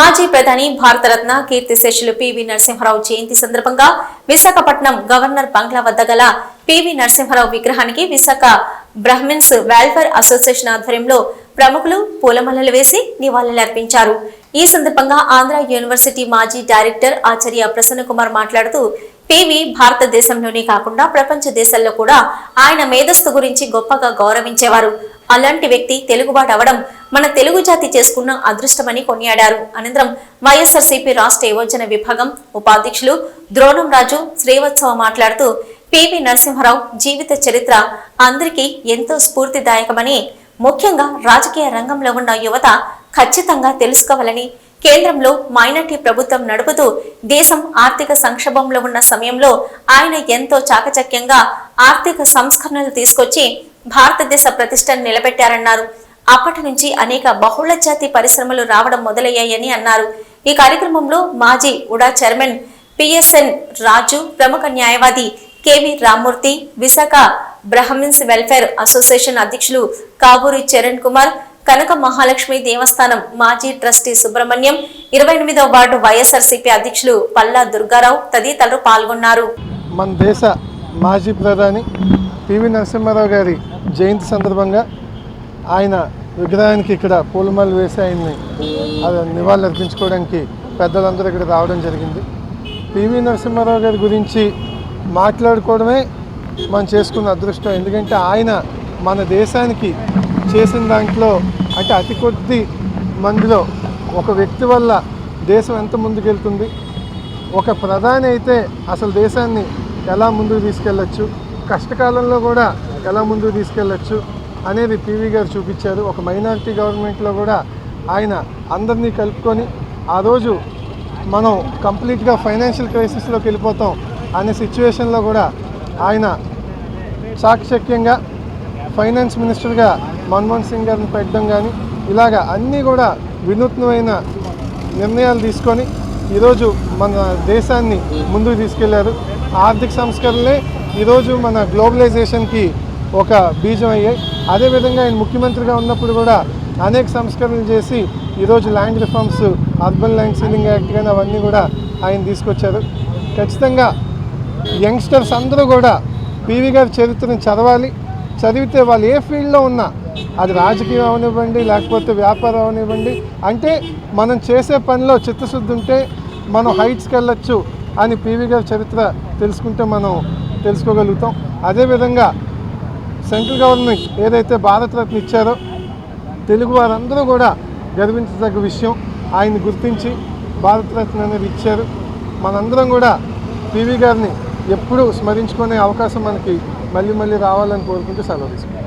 మాజీ ప్రధాని భారతరత్న కీర్తిశేషులు పివి నరసింహారావు జయంతి సందర్భంగా విశాఖపట్నం గవర్నర్ బంగ్లా వద్ద గల పివి నరసింహారావు విగ్రహానికి విశాఖ బ్రహ్మిన్స్ వెల్ఫేర్ అసోసియేషన్ ఆధ్వర్యంలో ప్రముఖులు పూలమల్లలు వేసి నివాళులర్పించారు. ఈ సందర్భంగా ఆంధ్ర యూనివర్సిటీ మాజీ డైరెక్టర్ ఆచార్య ప్రసన్న కుమార్ మాట్లాడుతూ పివి భారతదేశంలోనే కాకుండా ప్రపంచ దేశాల్లో కూడా ఆయన మేధస్సు గురించి గొప్పగా గౌరవించేవారు. అలాంటి వ్యక్తి తెలుగువాడు అవడం మన తెలుగు జాతి చేసుకున్న అదృష్టమని కొనియాడారు. అనంతరం వైఎస్ఆర్సీపీ రాష్ట్ర యువజన విభాగం ఉపాధ్యక్షులు ద్రోణం రాజు శ్రీవత్సవ మాట్లాడుతూ పివి నరసింహారావు జీవిత చరిత్ర అందరికీ ఎంతో స్ఫూర్తిదాయకమని ముఖ్యంగా రాజకీయ రంగంలో ఉన్న యువత ఖచ్చితంగా తెలుసుకోవాలని కేంద్రంలో మైనార్టీ ప్రభుత్వం నడుపుతూ దేశం ఆర్థిక సంక్షోభంలో ఉన్న సమయంలో ఆయన ఎంతో చాకచక్యంగా ఆర్థిక సంస్కరణలు తీసుకొచ్చి భారతదేశ ప్రతిష్టను నిలబెట్టారన్నారు. అప్పటి నుంచి అనేక బహుళ జాతి పరిశ్రమలు రావడం మొదలయ్యాయని అన్నారు. ఈ కార్యక్రమంలో మాజీ ఉడా చైర్మన్ పిఎస్ఎన్ రాజు ప్రముఖ న్యాయవాది KV Rammurthy Visakha Brahmins welfare association అధ్యక్షులు కాబూరి చరణ్ కుమార్ కనక మహాలక్ష్మి దేవస్థానం మాజీ ట్రస్టీ సుబ్రహ్మణ్యం ఇరవై ఎనిమిదవ వార్డు వైఎస్ఆర్సీపీ అధ్యక్షులు పల్లా దుర్గారావు తదితరులు పాల్గొన్నారు. మన దేశ మాజీ ప్రధాని పివి నరసింహారావు గారి జయంతి సందర్భంగా ఆయన విగ్రహానికి ఇక్కడ పూలమాలు వేసి ఆయన్ని అది నివాళులు అర్పించుకోవడానికి పెద్దలందరూ ఇక్కడ రావడం జరిగింది. పివి నరసింహారావు గారి గురించి మాట్లాడుకోవడమే మనం చేసుకున్న అదృష్టం. ఎందుకంటే ఆయన మన దేశానికి చేసిన దాంట్లో అంటే అతి కొద్ది మందిలో ఒక వ్యక్తి వల్ల దేశం ఎంత ముందుకెళ్తుంది ఒక ప్రధాని అయితే అసలు దేశాన్ని ఎలా ముందుకు తీసుకెళ్ళచ్చు కష్టకాలంలో కూడా ఎలా ముందుకు తీసుకెళ్ళచ్చు అనేది పీవీ గారు చూపించారు. ఒక మైనారిటీ గవర్నమెంట్లో కూడా ఆయన అందరినీ కలుపుకొని ఆ రోజు మనం కంప్లీట్గా ఫైనాన్షియల్ క్రైసిస్లోకి వెళ్ళిపోతాం అనే సిచ్యువేషన్లో కూడా ఆయన చాకచక్యంగా ఫైనాన్స్ మినిస్టర్గా మన్మోహన్ సింగ్ గారిని పెట్టడం కానీ ఇలాగా అన్నీ కూడా వినూత్నమైన నిర్ణయాలు తీసుకొని ఈరోజు మన దేశాన్ని ముందుకు తీసుకెళ్ళారు. ఆర్థిక సంస్కరణలే ఈరోజు మన గ్లోబలైజేషన్కి ఒక బీజం అయ్యాయి. అదేవిధంగా ఆయన ముఖ్యమంత్రిగా ఉన్నప్పుడు కూడా అనేక సంస్కరణలు చేసి ఈరోజు land reforms urban land ceiling act కానీ అవన్నీ కూడా ఆయన తీసుకొచ్చారు. ఖచ్చితంగా యంగ్స్టర్స్ అందరూ కూడా పీవీ గారి చరిత్రను చదవాలి. చదివితే వాళ్ళు ఏ ఫీల్డ్లో ఉన్నా అది రాజకీయం అవనివ్వండి లేకపోతే వ్యాపారం అవనివ్వండి. అంటే మనం చేసే పనిలో చిత్తశుద్ధి ఉంటే మనం హైట్స్కి వెళ్ళొచ్చు అని పీవీ గారి చరిత్ర తెలుసుకుంటే మనం తెలుసుకోగలుగుతాం. అదేవిధంగా సెంట్రల్ గవర్నమెంట్ ఏదైతే భారతరత్న ఇచ్చారో తెలుగు వారందరూ కూడా గర్వించదగ్గ విషయం. ఆయన్ని గుర్తించి భారతరత్న అనేది ఇచ్చారు. మనందరం కూడా పివి గారిని ఎప్పుడూ స్మరించుకునే అవకాశం మనకి మళ్ళీ మళ్ళీ రావాలని కోరుకుంటూ సెలవు తీసుకుంటాం